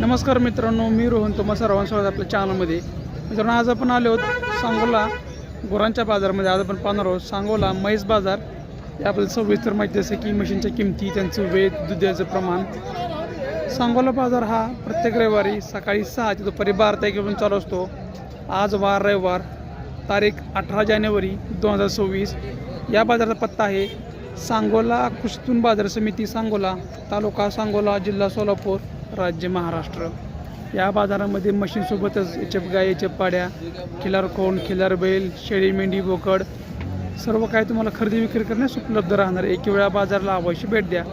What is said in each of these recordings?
नमस्कार मित्रांनो मी रोहन. तुम्हा सर्वांचं आपल्या चॅनलमध्ये मित्रांनो आज आपण आलो आहोत सांगोला गुरांच्या बाजारामध्ये. आज आपण पाहणार आहोत सांगोला म्हैस बाजार. याबद्दल सविस्तर माहिती जसं की मशीनच्या किमती त्यांचं वेध दुधाचं प्रमाण. सांगोला बाजार हा प्रत्येक रविवारी सकाळी सहा ते दुपारी बारा तारखेपासून चालू असतो. आज वार रविवार तारीख अठरा जानेवारी दोन हजार सव्वीस. या बाजाराचा पत्ता आहे सांगोला कुस्तून बाजार समिती सांगोला तालुका सांगोला जिल्हा सोलापूर. राज्य महाराष्ट्र. या बाजारामध्ये मशीनसोबतच याच्या गाय याच्या पाड्या खिलार कोण खिलार बैल शेळी मेंढी बोकड सर्व काय तुम्हाला खरेदी विक्री करण्यास उपलब्ध राहणार. एक वेळा बाजाराला अवश्य भेट द्या.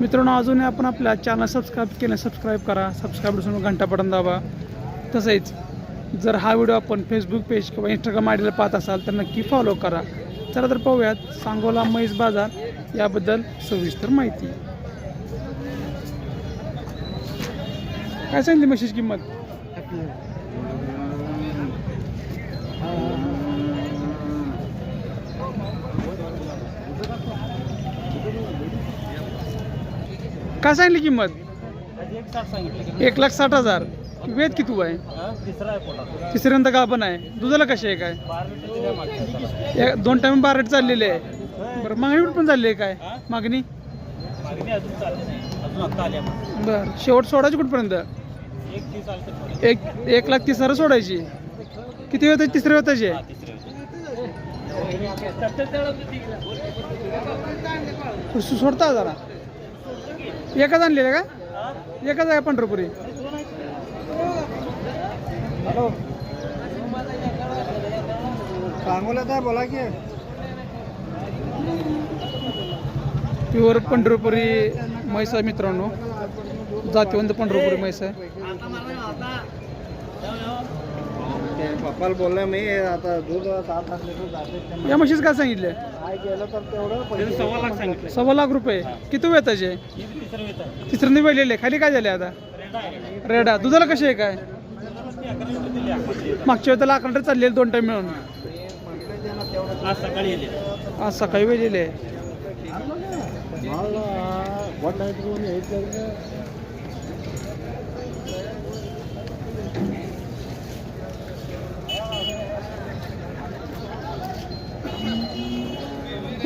मित्रांनो अजून आपण आपल्या चॅनल सबस्क्राईब केलं सबस्क्राईब करा. सबस्क्राईब असून घंटा बटन दाबा. तसेच जर हा व्हिडिओ आपण फेसबुक पेज किंवा इंस्टाग्राम आयडीला पाहत असाल तर नक्की फॉलो करा. चला तर पाहूयात सांगोला म्हैस बाजार याबद्दल सविस्तर माहिती. काय सांगितली म्हशीची किंमत? काय सांगितली किंमत? एक लाख साठ हजार. वेद किती आहे? तिसऱ्यांदा का पण आहे? दुधाला कशी आहे काय? दोन टाइम बारा रेट चाललेले आहे. बरं मागणी कुठं पण चालली आहे काय? मागणी? बर शेवट सोडायची कुठपर्यंत? एक एक लाख तीस हजार सोडायची. किती वेताची आहे सु- सोडता जरा. एकच आणलेलं का? एकच आहे पंढरपुरी. सांगोला काय बोला की. प्युअर पंढरपुरी म्हैस मित्रांनो. जातीवंत पंढरपुरी म्हैस आहे. पप्पाला बोललं मी आता दूध सात आठ लिटर जाते या म्हशीच काय सांगितलं काय गेलं तर तेवढं पैसे सव्वा लाख सांगितलं. सव्वा लाख रुपये. किती वेताचे तिसऱ्यांदा वेळलेले खाली काय झाले आता? रेडा. दुधाला कशी आहे काय? मागच्या वेळेला अकरा लिटर चाललेले दोन टाइम मिळून. आज सकाळी आज सकाळी वेळलेले आहे वन नाईट घेऊन यायचं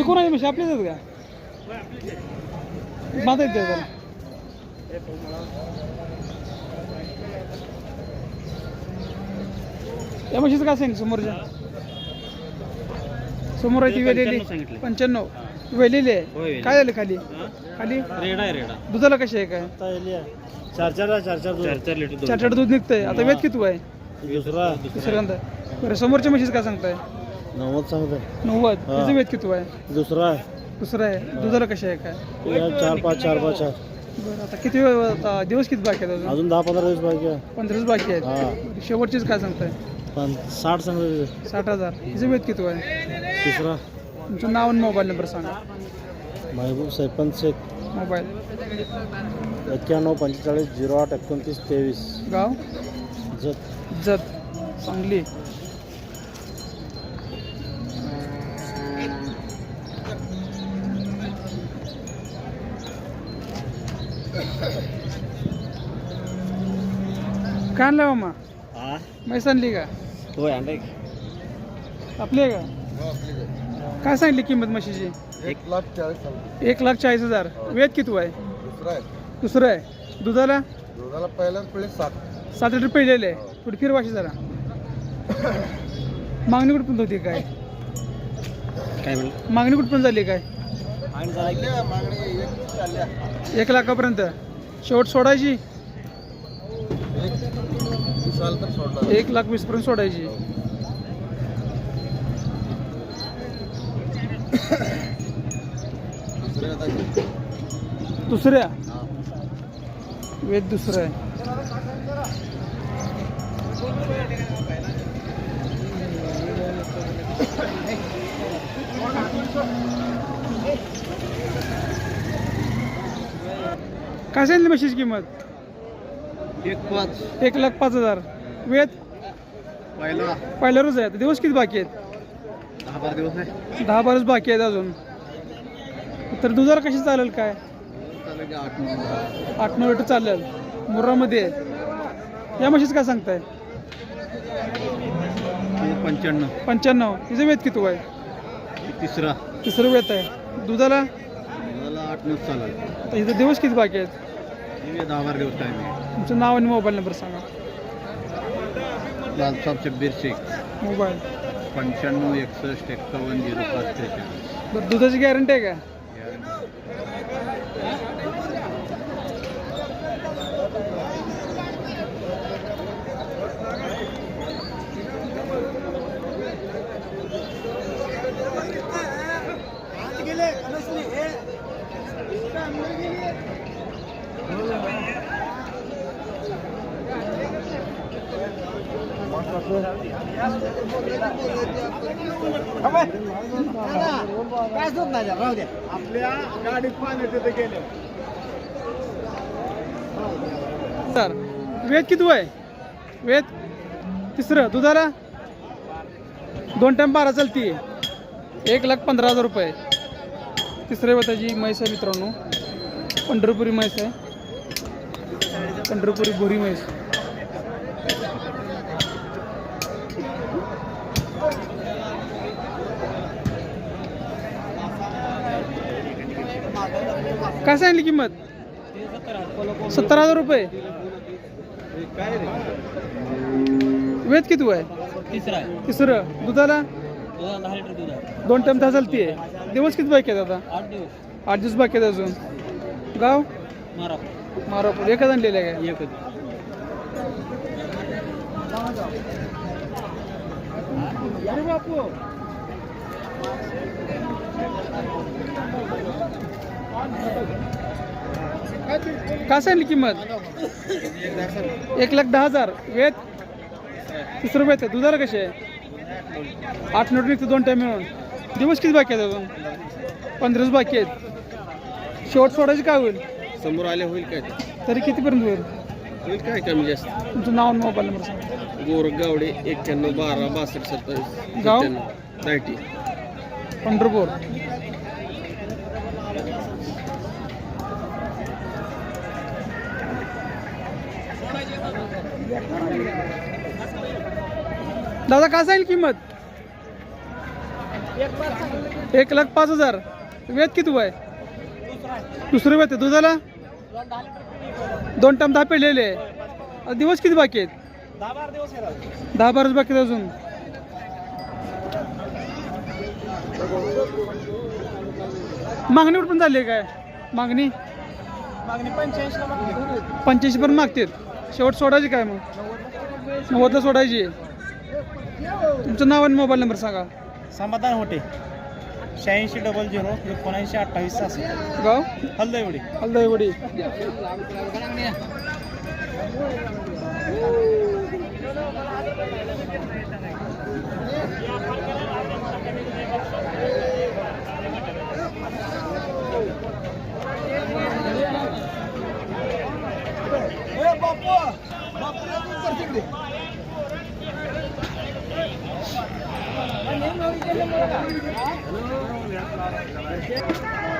ते कोणाची म्हशी आपलीच आहेत का? माझा येते जरा या म्हशीचं काय सांगितलं समोरच्या? समोर आहे ती वेलेली. पंच्याण्णव वेलेली आहे. काय झालं खाली? खाली? रेडा आहे रेडा. दुधाला कशी आहे काय? चार चार चार चार चार चार लिटर चार चार दूध निघतंय. आता वेद किती आहे? दुसरा. तिसऱ्यांदा बरं समोरच्या म्हशीचं काय सांगताय? नव्वद सांगतोय. नव्वद? हा. तिचं वेद किती आहे दुसरा आहे. दुसरं आहे. दुधाला कशी आहे काय? चार पाच चार पाच चार. बरं आता किती वेळ आता दिवस किती बाकी आहेत अजून? अजून दहा पंधरा दिवस बाकी आहे. पंधराच बाकी आहेत. हा. शेवटचीच काय सांगताय? पण साठ सांगतो साठ हजार. तिचं वेद किती आहे तिसरा. तुमचं नाव आणि मोबाईल नंबर सांगा. महबूब सरपंच शेख. मोबाईल. एक्क्याण्णव पंचेचाळीस झिरो आठ एकोणतीस तेवीस. गाव? जत. जत. सांगली. काय आणलं मामा? हा? म्हैस आणली का? होय आणलाय आपली आहे का? काय सांगितली किंमत म्हशीची? एक लाख चाळीस एक लाख चाळीस हजार. वेद किती आहे दुसरा आहे. दुसरं आहे. दुधाला? दुधाला पहिल्याच पिढी सात. सात लिटर पिळलेले. आहे थोडी फिरवाशी जरा. मागणी कुठपर्यंत होती काय? काय म्हणलं? मागणी कुठपर्यंत झाली काय? मागणी एक लाखापर्यंत. शेवट सोडायची? साल तर सोडला एक लाख वीस पर्यंत सोडायची. दुसऱ्या वेद दुसरं आहे. काय सांगितली म्हशीची किंमत? एक पाच. एक लाख पाच हजार. वेद? पहिला. पहिल्या रोज आहे दिवस किती बाकी आहेत? दहा बारा दिवस आहे. दहा बाराच बाकी आहेत अजून. तर दुधाला कशी चालेल काय? चालेल की आठ नऊ. आठ नऊ लिटर चालेल. मुर्रामध्ये आहे. या म्हशीचं काय सांगताय? पंच्याण्णव. पंच्याण्णव. तिचं वेत किती आहे तिसरा. तिसरं वेत आहे. दुधाला? मला आठ नऊ चालेल. आता इथं दिवस किती बाकी आहेत? दहा बारा दिवस टाईम आहे तुमचं नाव आणि मोबाईल नंबर सांगा. लालसाब शब्बीर शेख मोबाईल. पंच्याण्णव एकसष्ट एक्कावन्न झिरो पाच त्रेचाळीस। बरं दुधाची गॅरंटी आहे का? आपल्या गाडीत पाणी तिथे गेले सर वेद किती आहे वेद तिसरं दुधाला? दोन टाइम बारा चालती. एक लाख पंधरा हजार रुपये. तिसरे वताची म्हैस आहे मित्रांनो. पंढरपुरी म्हैस आहे. पंढरपुरी भुरी म्हैस. काय सांगितली किंमत? सत्तर हजार रुपये. काय रे वेत किती आहे तिसरा. दुधाला? दोन टाइम दहा चालते दिवस किती बाकी आहेत आता? आठ दिवस आठ दिवस बाकी आहेत अजून. गाव? मारा मारापूर. एकच आणलेलं आहे काय? एकच. काय सांगली किंमत? एक लाख दहा हजार. वेत तीस रुपये आहे दुधाला कसे? आहे आठ नोट निघते दोन टाइम मिळून. दिवस किती बाकी आहेत अजून? पंधरा दिवस बाकी आहेत. शेवट सोडायची काय होईल? समोर आले होईल काय? तरी कितीपर्यंत होईल? होईल काय कमी जास्त? तुमचं नाव आणि मोबाईल नंबर सांगा. गोरगावडे एक्क्याण्णव बारा बासष्ट सत्तावीस गाव? नाईन्टी. पंढरपूर. दादा काय सांगेल किंमत? एक लाख पाच हजार. वेत किती आहे दुसरं वेत आहे. दुधाला? दोन टाइम दहा पेडलेले दिवस किती बाकी आहेत? दहा बारा बाकी आहेत अजून. मागणीवर पण झाली आहे काय? मागणी? मागणी पंच्याऐंशी मागणी. पर्यंत मागतात शेवट सोडायची काय मग? नव्वदला सोडायची. तुमचं नाव आणि मोबाईल नंबर सांगा. समाधान होते. शहाऐंशी डबल झिरो एकोणऐंशी अठ्ठावीस गाव? हलदवडी हलदाईवडी.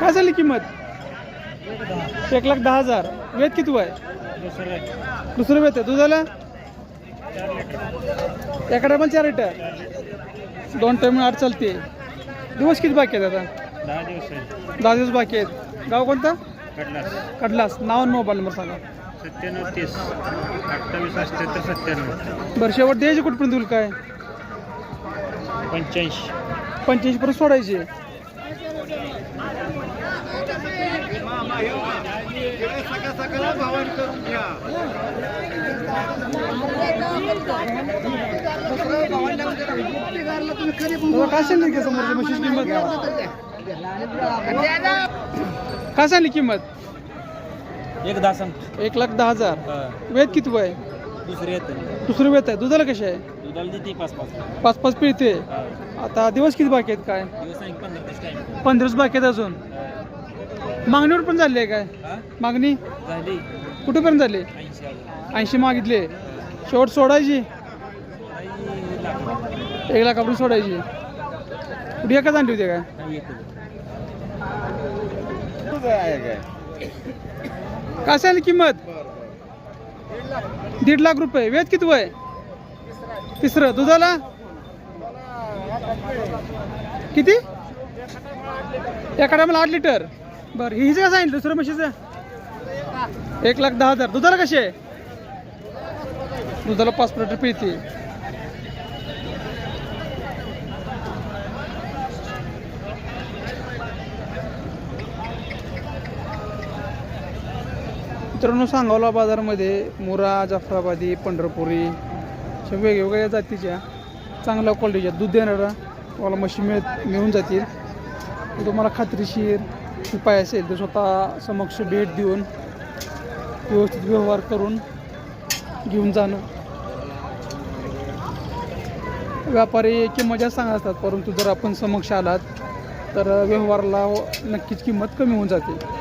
काय झाली किंमत? एक लाख दहा हजार. वेत किती आहे दुसरं वेत आहे. दुधाला एका पण चार लिटर दोन टाइम आठ चालते. दिवस किती बाकी आहेत आता? दहा दिवस बाकी आहेत. गाव कोणता? कडलास कडलास नाव आणि मोबाईल नंबर सांगा. सत्त्याण्णव तीस. अठ्ठावीस अठ्ठ्याहत्तर सत्त्याण्णव. बरं शेवट द्यायची कुठपर्यंत होईल काय? पंच्याऐंशी. पंच्याऐंशी पर्यंत सोडायची. काय सांगली का समोरची म्हशीची किंमत? काय सांगली किंमत? एक दहा सांग. एक लाख दहा हजार. वेद किती आहे दुसरी येते. दुसरं वेत आहे. दुधाला कशी आहे? दुधाला देते पाच पाच पाच पाच पिळते. आता दिवस किती बाकी आहेत काय? दिवस आहे पंधरा दिवस बाकी आहेत अजून. मागणीवर पण झाली आहे काय? मागणी? झाली. कुठेपर्यंत झाली? ऐंशी हजार ऐंशी मागितले. शेवट सोडायची? एक लाख आपण सोडायची. कुठे एकच आणली होती काय? काय सांगली किंमत? दीड लाख रुपये. वेद किती वय? तिसरं दुधाला? किती? एका टायमाला आठ लिटर. बरं हिचं कसं आहे दुसरं म्हशीचं? एक लाख दहा हजार. दुधाला कसे दुधाला पाच लिटर पिळते. मित्रांनो सांगावला बाजारमध्ये मुरा जाफराबादी पंढरपुरी अशा वेगवेगळ्या जातीच्या चांगल्या क्वालिटीच्या दूध देणाऱ्या तुम्हाला म्हशी मिळ मिळून जातील. तुम्हाला खात्रीशीर उपाय असेल तर स्वतः समक्ष भेट देऊन व्यवस्थित व्यवहार करून घेऊन जाणं. व्यापारी किंमत जास्त सांगत असतात परंतु जर आपण समक्ष आलात तर व्यवहाराला नक्कीच किंमत कमी होऊन जाते.